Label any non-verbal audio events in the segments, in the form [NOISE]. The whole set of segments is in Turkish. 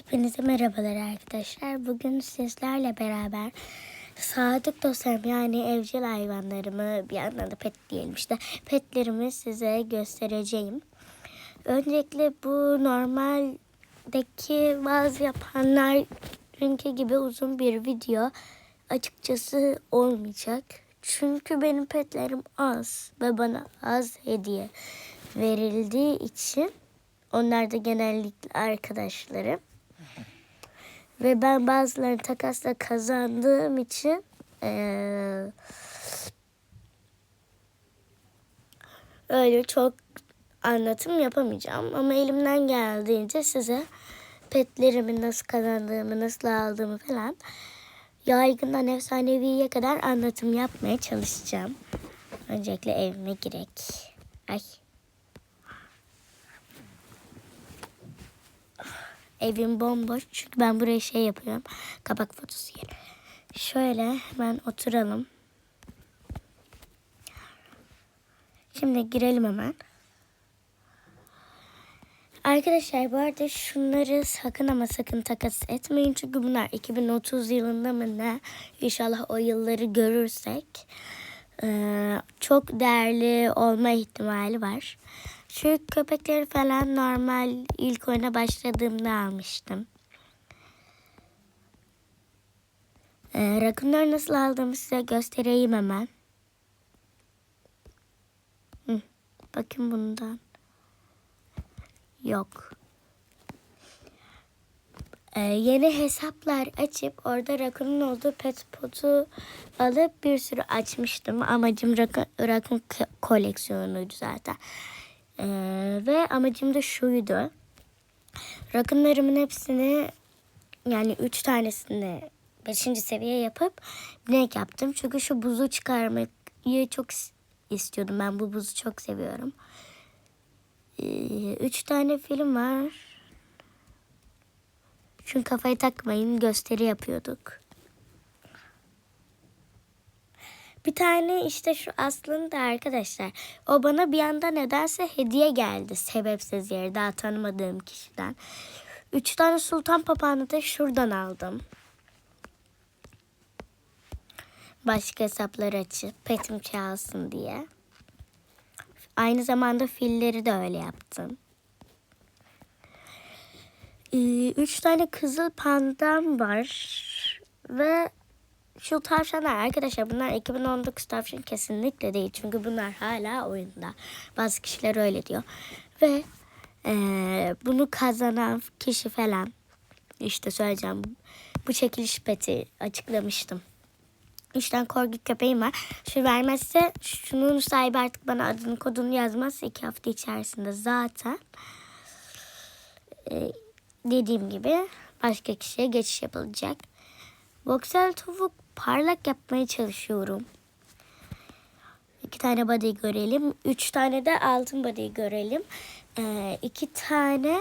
Hepinize merhabalar arkadaşlar. Bugün sizlerle beraber sadık dostlarım yani evcil hayvanlarımı bir yandan da pet diyelim işte petlerimi size göstereceğim. Öncelikle bu normaldeki bazı yapanlarınki gibi uzun bir video açıkçası olmayacak. Çünkü benim petlerim az ve bana az hediye verildiği için onlar da genellikle arkadaşlarım. Ve ben bazılarını takasla kazandığım için eee, öyle çok anlatım yapamayacağım. Ama elimden geldiğince size petlerimi nasıl kazandığımı, nasıl aldığımı falan yaygından efsaneviye kadar anlatım yapmaya çalışacağım. Öncelikle evime girek. Ay. Evim bomboş çünkü ben buraya şey yapıyorum. Kapak fotosu yeri. Şöyle hemen oturalım. Şimdi girelim hemen. Arkadaşlar bu arada şunları sakın ama sakın takas etmeyin. Çünkü bunlar 2030 yılında mı ne? İnşallah o yılları görürsek. eee, çok değerli olma ihtimali var. Şu köpekleri falan normal ilk oyuna başladığımda almıştım. Ee, rakunları nasıl aldığımı size göstereyim hemen. Hı, bakın bundan. Yok. Ee, yeni hesaplar açıp orada rakunun olduğu pet potu alıp bir sürü açmıştım. Amacım rakun, rakun ko- koleksiyonuydu zaten. Ee, ve amacım da şuydu. Rakunlarımın hepsini yani üç tanesini beşinci seviye yapıp binek yaptım. Çünkü şu buzu çıkarmayı çok is- istiyordum. Ben bu buzu çok seviyorum. Ee, üç tane film var. Çünkü kafayı takmayın gösteri yapıyorduk. Bir tane işte şu aslında arkadaşlar. O bana bir anda nedense hediye geldi. Sebepsiz yere daha tanımadığım kişiden. Üç tane sultan papağanı da şuradan aldım. Başka hesaplar açıp petim çalsın diye. Aynı zamanda filleri de öyle yaptım. Ee, üç tane kızıl pandam var. Ve şu tavşanlar arkadaşlar bunlar 2019 tavşan kesinlikle değil. Çünkü bunlar hala oyunda. Bazı kişiler öyle diyor. Ve eee, bunu kazanan kişi falan işte söyleyeceğim. Bu çekiliş peti açıklamıştım. Üç tane köpeğim var. Şu vermezse şunun sahibi artık bana adını kodunu yazmaz. iki hafta içerisinde zaten. Ee, dediğim gibi başka kişiye geçiş yapılacak. Voxel tavuk parlak yapmaya çalışıyorum. İki tane body görelim. Üç tane de altın body görelim. Ee, iki tane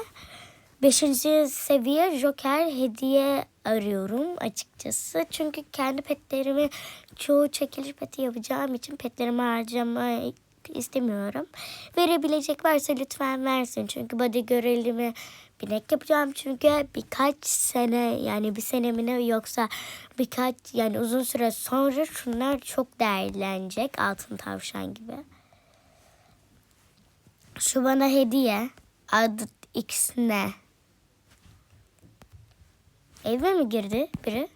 beşinci seviye Joker hediye arıyorum açıkçası. Çünkü kendi petlerimi çoğu çekiliş peti yapacağım için petlerimi harcamayı istemiyorum. Verebilecek varsa lütfen versin. Çünkü body görelimi binek yapacağım. Çünkü birkaç sene yani bir sene mi ne yoksa birkaç yani uzun süre sonra şunlar çok değerlenecek. Altın tavşan gibi. Şu bana hediye. Adı X ne? Eve mi girdi biri?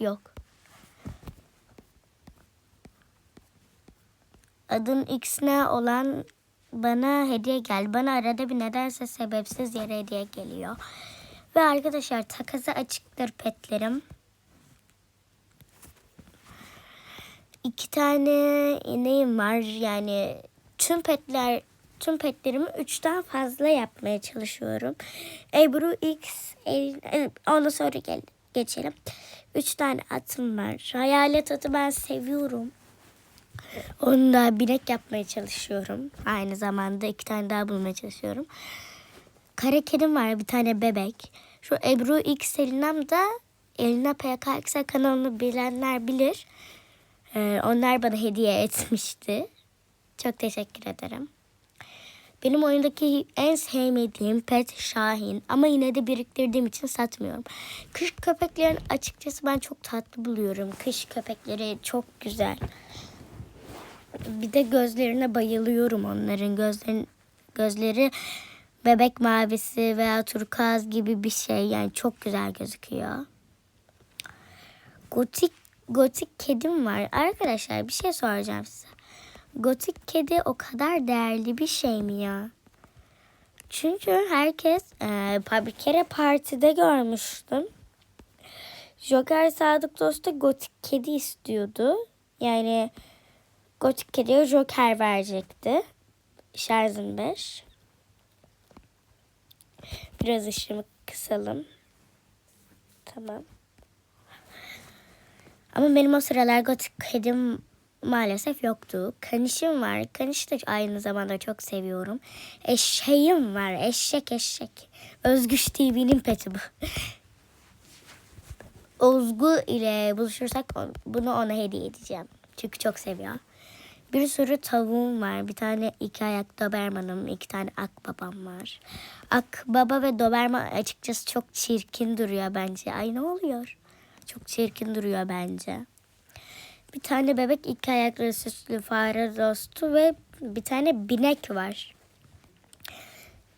Yok. Adın X ne olan bana hediye geldi. Bana arada bir nedense sebepsiz yere hediye geliyor. Ve arkadaşlar takası açıktır petlerim. İki tane ineğim var. Yani tüm petler tüm petlerimi üçten fazla yapmaya çalışıyorum. Ebru X el, e, ondan sonra gel, geçelim. Üç tane atım var. Hayalet atı ben seviyorum. Onu da binek yapmaya çalışıyorum. Aynı zamanda iki tane daha bulmaya çalışıyorum. Kara kedim var bir tane bebek. Şu Ebru X Selinam da Elina PKX kanalını bilenler bilir. Ee, onlar bana hediye etmişti. Çok teşekkür ederim. Benim oyundaki en sevmediğim pet Şahin ama yine de biriktirdiğim için satmıyorum. Kış köpeklerin açıkçası ben çok tatlı buluyorum. Kış köpekleri çok güzel. Bir de gözlerine bayılıyorum onların. Gözlerin gözleri bebek mavisi veya turkuaz gibi bir şey. Yani çok güzel gözüküyor. Gotik gotik kedim var. Arkadaşlar bir şey soracağım size. Gotik kedi o kadar değerli bir şey mi ya? Çünkü herkes e, bir kere partide görmüştüm. Joker Sadık Dost'a gotik kedi istiyordu. Yani gotik kediye Joker verecekti. Şarjım 5. Biraz ışığımı kısalım. Tamam. Ama benim o sıralar gotik kedim maalesef yoktu. Kanişim var. Kanişi de aynı zamanda çok seviyorum. Eşeğim var. Eşek eşek. Özgüç TV'nin peti bu. Ozgu ile buluşursak bunu ona hediye edeceğim. Çünkü çok seviyor. Bir sürü tavuğum var. Bir tane iki ayak Doberman'ım, iki tane akbabam var. Akbaba ve Doberman açıkçası çok çirkin duruyor bence. Ay ne oluyor? Çok çirkin duruyor bence. Bir tane bebek iki ayaklı süslü fare dostu ve bir tane binek var.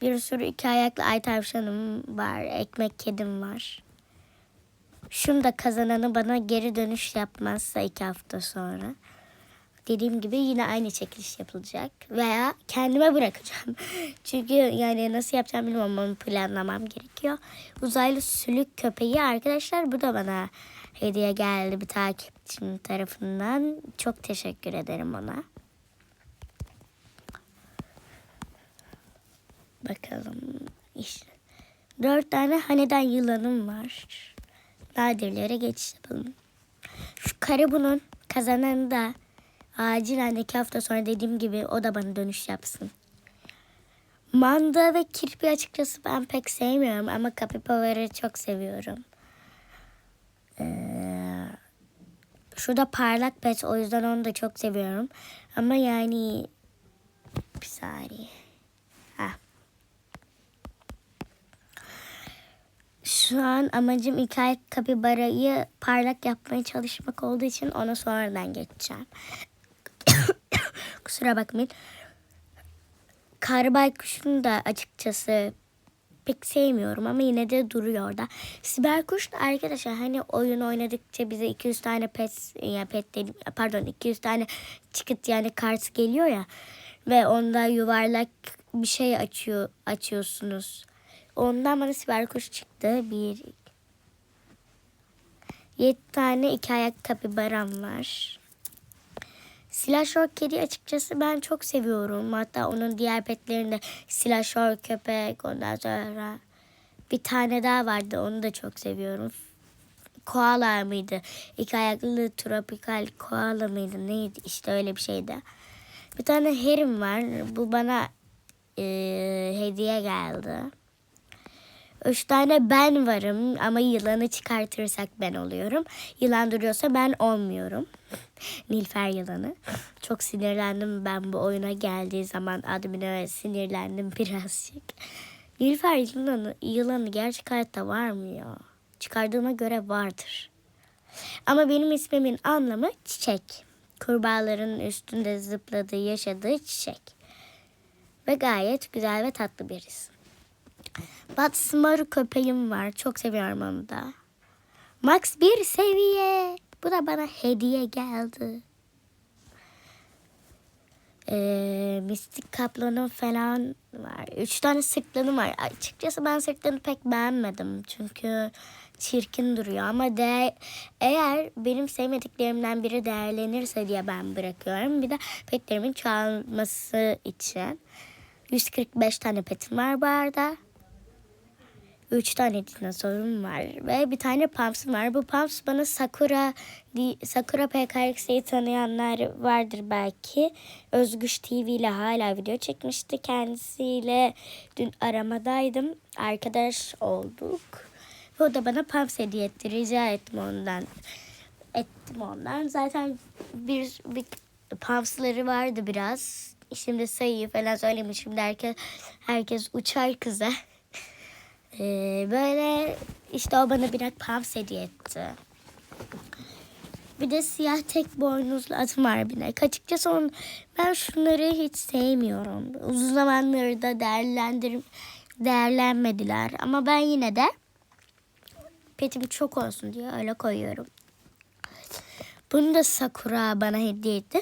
Bir sürü iki ayaklı ay tavşanım var. Ekmek kedim var. Şunu da kazananı bana geri dönüş yapmazsa iki hafta sonra. Dediğim gibi yine aynı çekiliş yapılacak. Veya kendime bırakacağım. [LAUGHS] Çünkü yani nasıl yapacağım bilmiyorum ama planlamam gerekiyor. Uzaylı sülük köpeği arkadaşlar bu da bana hediye geldi bir takipçim tarafından. Çok teşekkür ederim ona. Bakalım işte. Dört tane haneden yılanım var. Nadirlere geçiş yapalım. Şu karı bunun kazananı da acilen iki hafta sonra dediğim gibi o da bana dönüş yapsın. Manda ve kirpi açıkçası ben pek sevmiyorum ama kapibaları çok seviyorum. Ee, şurada parlak pet o yüzden onu da çok seviyorum. Ama yani bir saniye. Şu an amacım iki ay kapibarayı parlak yapmaya çalışmak olduğu için ona sonradan geçeceğim. Kusura bakmayın. Karbay kuşunu da açıkçası pek sevmiyorum ama yine de duruyor orada. Siber kuş da arkadaşlar hani oyun oynadıkça bize 200 tane pet ya pet dedim, pardon 200 tane ticket yani kart geliyor ya ve onda yuvarlak bir şey açıyor açıyorsunuz. Ondan bana siber kuş çıktı. Bir 7 tane iki ayak kapibaram var. Silahşor kedi açıkçası ben çok seviyorum. Hatta onun diğer petlerinde silahşor köpek ondan sonra bir tane daha vardı onu da çok seviyorum. Koala mıydı? İki ayaklı tropikal koala mıydı? Neydi? İşte öyle bir şeydi. Bir tane herim var. Bu bana eee, hediye geldi. Üç tane ben varım ama yılanı çıkartırsak ben oluyorum. Yılan duruyorsa ben olmuyorum. Nilfer yılanı. Çok sinirlendim ben bu oyuna geldiği zaman admine sinirlendim [LAUGHS] birazcık. Nilfer yılanı, yılanı gerçek hayatta var mı ya? Çıkardığıma göre vardır. Ama benim ismimin anlamı çiçek. Kurbağaların üstünde zıpladığı, yaşadığı çiçek. Ve gayet güzel ve tatlı bir isim. Batsmaru köpeğim var. Çok seviyorum onu da. Max bir seviye. Bu da bana hediye geldi. Ee, mistik kaplanım falan var. Üç tane sırtlanım var. Açıkçası ben sırtlanı pek beğenmedim. Çünkü çirkin duruyor. Ama de, eğer benim sevmediklerimden biri değerlenirse diye ben bırakıyorum. Bir de petlerimin çoğalması için. 145 tane petim var bu arada. Üç tane dinozorum var ve bir tane Pams'ım var. Bu Pams bana Sakura Sakura PKX'yi tanıyanlar vardır belki. Özgüç TV ile hala video çekmişti. Kendisiyle dün aramadaydım. Arkadaş olduk. Ve o da bana Pams hediye etti. Rica ettim ondan. Ettim ondan. Zaten bir, bir Pams'ları vardı biraz. şimdi sayıyı falan söyleyeyim. Şimdi herkes, herkes uçar kıza. Ee, böyle işte o bana birer pams hediye etti. Bir de siyah tek boynuzlu atım var binek. Açıkçası on, ben şunları hiç sevmiyorum. Uzun zamanları da değerlendir değerlenmediler. Ama ben yine de petim çok olsun diye öyle koyuyorum. Bunu da Sakura bana hediye etti.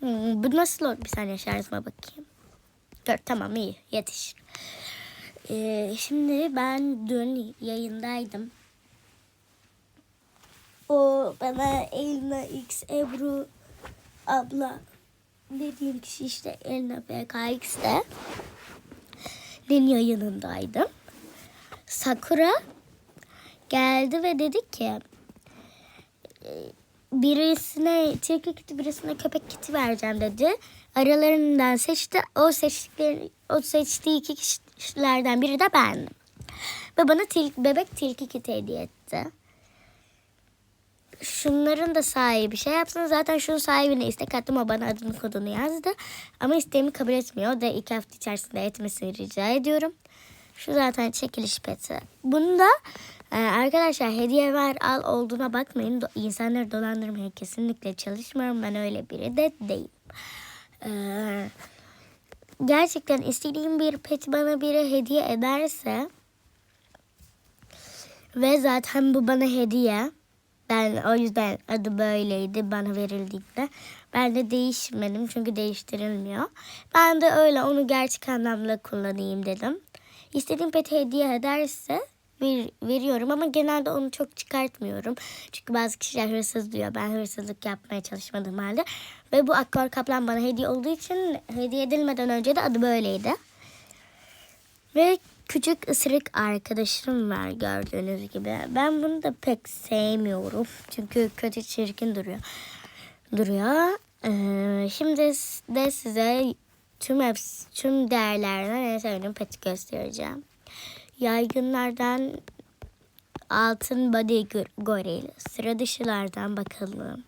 Hmm, bu nasıl oldu? Bir saniye şarjıma bakayım. Dur tamam iyi yetiş. Ee, şimdi ben dün yayındaydım. O bana Elna X Ebru abla dediğim kişi işte Elna PKX'de Nin yayınındaydım. Sakura geldi ve dedi ki birisine tilki kiti birisine köpek kiti vereceğim dedi. Aralarından seçti. O seçtikleri o seçtiği iki kişilerden biri de bendim. Ve bana til, bebek tilki kiti hediye etti. Şunların da sahibi şey yapsın. Zaten şunun sahibine istek attım. O bana adını kodunu yazdı. Ama isteğimi kabul etmiyor. O da iki hafta içerisinde etmesini rica ediyorum. Şu zaten çekiliş peti. Bunu da e, arkadaşlar hediye ver al olduğuna bakmayın. Do- insanları dolandırmaya kesinlikle çalışmıyorum. Ben öyle biri de değilim. Ee, gerçekten istediğim bir peti bana biri hediye ederse ve zaten bu bana hediye. Ben o yüzden adı böyleydi bana verildiğinde. Ben de değişmedim çünkü değiştirilmiyor. Ben de öyle onu gerçek anlamda kullanayım dedim. İstediğim peti hediye ederse ver, veriyorum ama genelde onu çok çıkartmıyorum. Çünkü bazı kişiler hırsız diyor. Ben hırsızlık yapmaya çalışmadığım halde. Ve bu akor kaplan bana hediye olduğu için hediye edilmeden önce de adı böyleydi. Ve küçük ısırık arkadaşım var gördüğünüz gibi. Ben bunu da pek sevmiyorum. Çünkü kötü çirkin duruyor. Duruyor. Ee, şimdi de size tüm hepsi, tüm değerlerden en sevdiğim peti göstereceğim. Yaygınlardan altın body goril. Sıra dışılardan bakalım.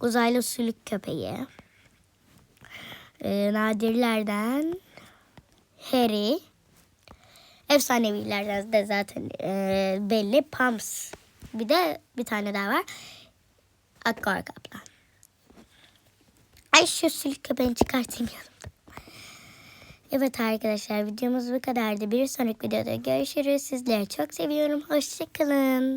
Uzaylı sülük köpeği. Ee, nadirlerden Harry. Efsanevilerden de zaten e, belli. Pams. Bir de bir tane daha var. Akkor Kaplan. Ay şu sülük köpeğini çıkartayım yanımda. Evet arkadaşlar videomuz bu kadardı. Bir sonraki videoda görüşürüz. Sizleri çok seviyorum. Hoşçakalın.